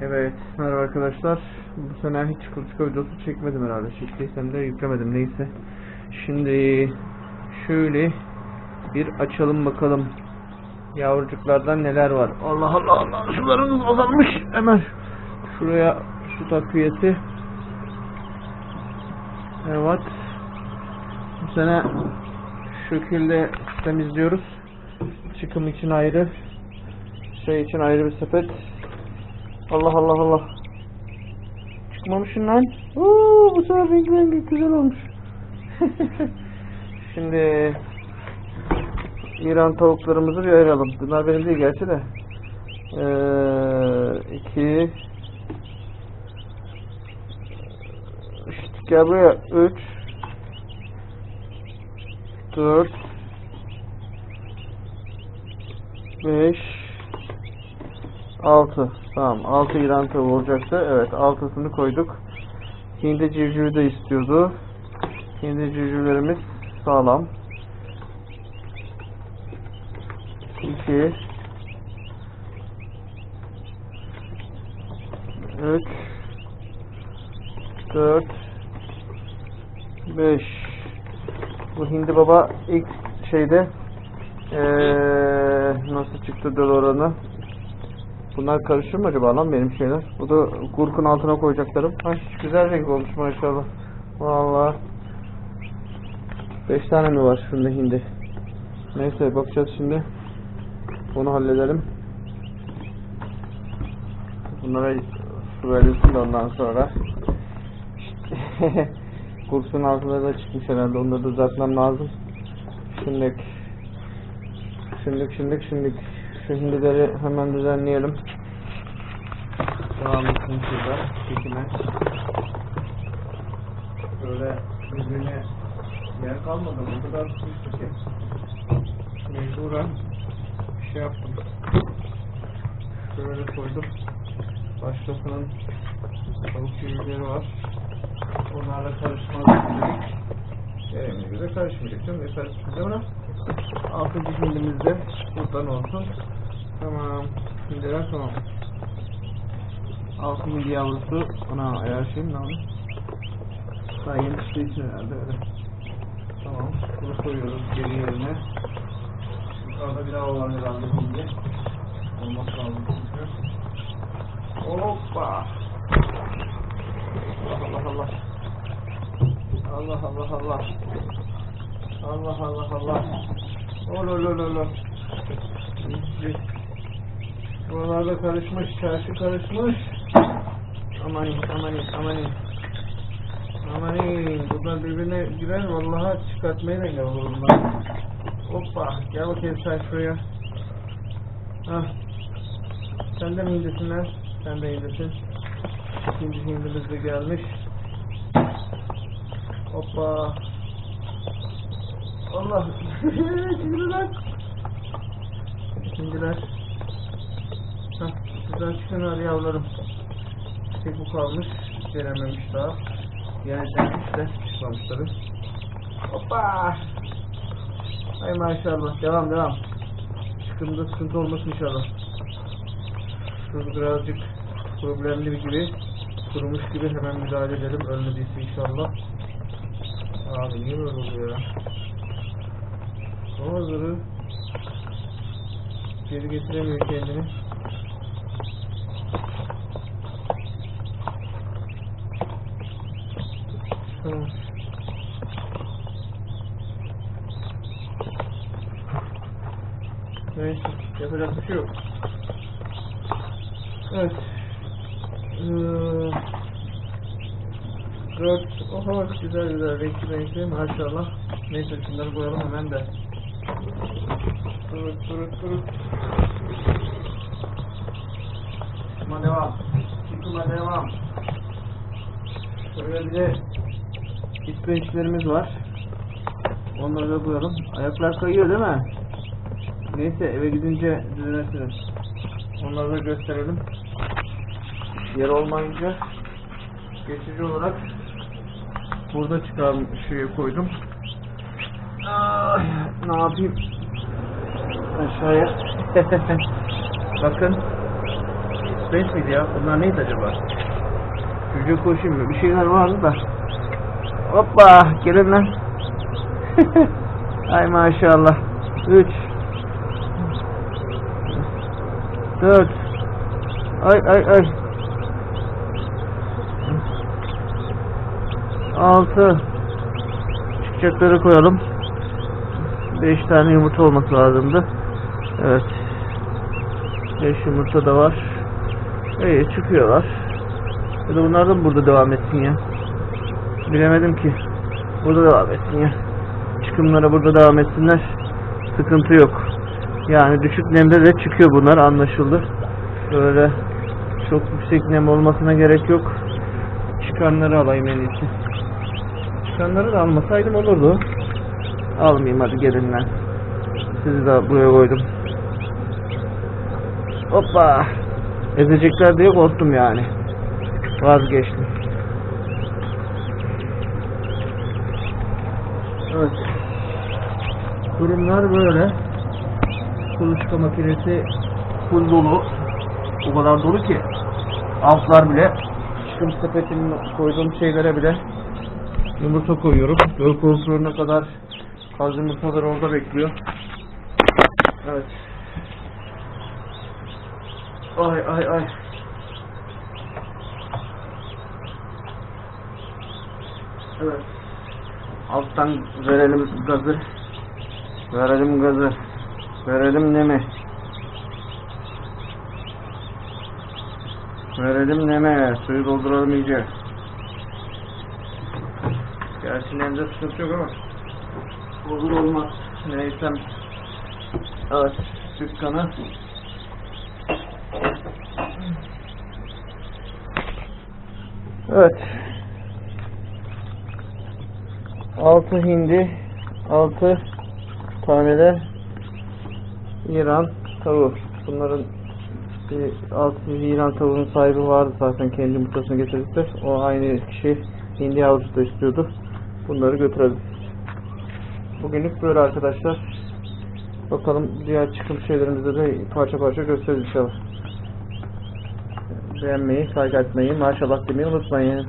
Evet, merhaba arkadaşlar. Bu sene hiç kuluçka videosu çekmedim herhalde. Çektiysem de yüklemedim neyse. Şimdi şöyle bir açalım bakalım. Yavrucuklardan neler var. Allah Allah Allah sularımız azalmış. Hemen şuraya su takviyesi. Evet. Bu sene şu şekilde sistem izliyoruz. Çıkım için ayrı, şey için ayrı bir sepet. Allah Allah Allah. Çıkmamışsın lan. Oo, bu sefer renk renk güzel olmuş. Şimdi İran tavuklarımızı bir ayıralım. Bunlar benim değil gerçi de. Ee, iki İşte gel buraya. Üç dört beş 6. Tamam. 6 İran tavuğu. Evet. 6'sını koyduk. Hindi civcivi de istiyordu. Hindi civcivlerimiz sağlam. 2 3 4 5 Bu hindi baba ilk şeyde ee, nasıl çıktı döl oranı Bunlar karışır mı acaba lan benim şeyler? Bu da kurkun altına koyacaklarım. Ay güzel renk olmuş maşallah. Vallahi. 5 tane mi var şunda hindi? Neyse bakacağız şimdi. Onu halledelim. Bunlara su verilsin de ondan sonra. Kursun altında da çıkmış herhalde. Onu da düzeltmem lazım. Şimdi Şimdi şimdi şimdi şu hindileri hemen düzenleyelim. Devam etsin. Çekime. Böyle birbirine yer kalmadı. O kadar sıkıştı ki. Mecburen bir şey yaptım. Şöyle koydum. Başkasının tavuk yürüyleri var. Onlarla karışmaz dedik. Gereğine göre karışmayacak canım. Ne karışmayacak ama altıncı hindimiz de buradan olsun. Tamam. Hindiler tamam. Altı hindi yavrusu ona ayarlayayım ne onu. Daha yeni çıktığı için herhalde öyle. Tamam. Bunu koyuyoruz geri yerine. Orada bir daha olan herhalde hindi. Olması lazım çünkü. Hoppa. Allah Allah Allah. Allah Allah Allah. Allah Allah Allah. Ololololo. Buralarda karışmış, çarşı karışmış. Amanin, amanin, amanin. Amanin, bunlar birbirine girer, vallahi çıkartmaya da engel olur bunlar. Hoppa, gel bakayım sen şuraya. Hah. Sen de mi hindisin lan? Sen de hindisin. İkinci hindimiz de gelmiş. Hoppa. Allah. Şimdiler. Şimdiler. Hah, şuradan çıkın yavrularım. Tek bu kalmış. Denememiş daha. Yani denemiş de çıkmamış tabi. Hoppa. Ay maşallah. Devam devam. Çıkımda sıkıntı olmasın inşallah. Şurada birazcık problemli gibi kurumuş gibi hemen müdahale edelim. Ölmediyse inşallah. Abi niye böyle oluyor ya? Bazıları geri getiremiyor kendini. Tamam. Neyse, şey yok. Evet. Ee, dört, oha güzel güzel, renkli renkli maşallah. Neyse şunları koyalım hemen de. Durut durut durut. Çıkma devam. Çıkma devam. Şöyle bir de İsveçlerimiz var. Onları da koyalım. Ayaklar kayıyor değil mi? Neyse eve gidince düzeltirim. Onları da gösterelim. Yer olmayınca geçici olarak burada çıkan şeyi koydum. Ay, ne yapayım? Aşağıya. Bakın. Express miydi ya? Bunlar neydi acaba? Çocuğa koşayım mı? Bir şeyler vardı da. Hoppa! Gelin lan. Ay maşallah. 3 4 Ay ay ay. 6 Çıkacakları koyalım. 5 tane yumurta olması lazımdı. Evet. 5 yumurta da var. İyi çıkıyorlar. Ya da bunlar da burada devam etsin ya? Bilemedim ki. Burada devam etsin ya. Çıkımlara burada devam etsinler. Sıkıntı yok Yani düşük nemde de çıkıyor bunlar anlaşıldı. Böyle çok yüksek nem olmasına gerek yok. Çıkanları alayım en iyisi. Çıkanları da almasaydım olurdu. Almayayım hadi gelin lan. Sizi de buraya koydum. Hoppa! Ezecekler diye korktum yani. Vazgeçtim. Evet. Durumlar böyle Kuluçka makinesi full dolu. O kadar dolu ki Altlar bile. Çıkım sepetinin koyduğum şeylere bile Yumurta koyuyorum. Göl kontrolüne kadar Kaz yumurtaları orada bekliyor. Evet. Ay ay ay. Evet. Alttan verelim gazı. Verelim gazı Verelim nemi Verelim neme Suyu dolduralım iyice. Gerçi nemde sıkıntı yok ama. Olur olmaz Neyse. Evet. Süt kanı Evet. Altı hindi Altı tane de İran tavuğu. Bunların bir altı İran tavuğunun sahibi vardı zaten kendi yumurtasını getirirse. O aynı kişi hindi yavrusu da istiyordu. Bunları götürelim. Bugünlük böyle arkadaşlar. Bakalım diğer çıkım şeylerimizi de parça parça gösteririz inşallah. Beğenmeyi, like atmayı, maşallah demeyi unutmayın.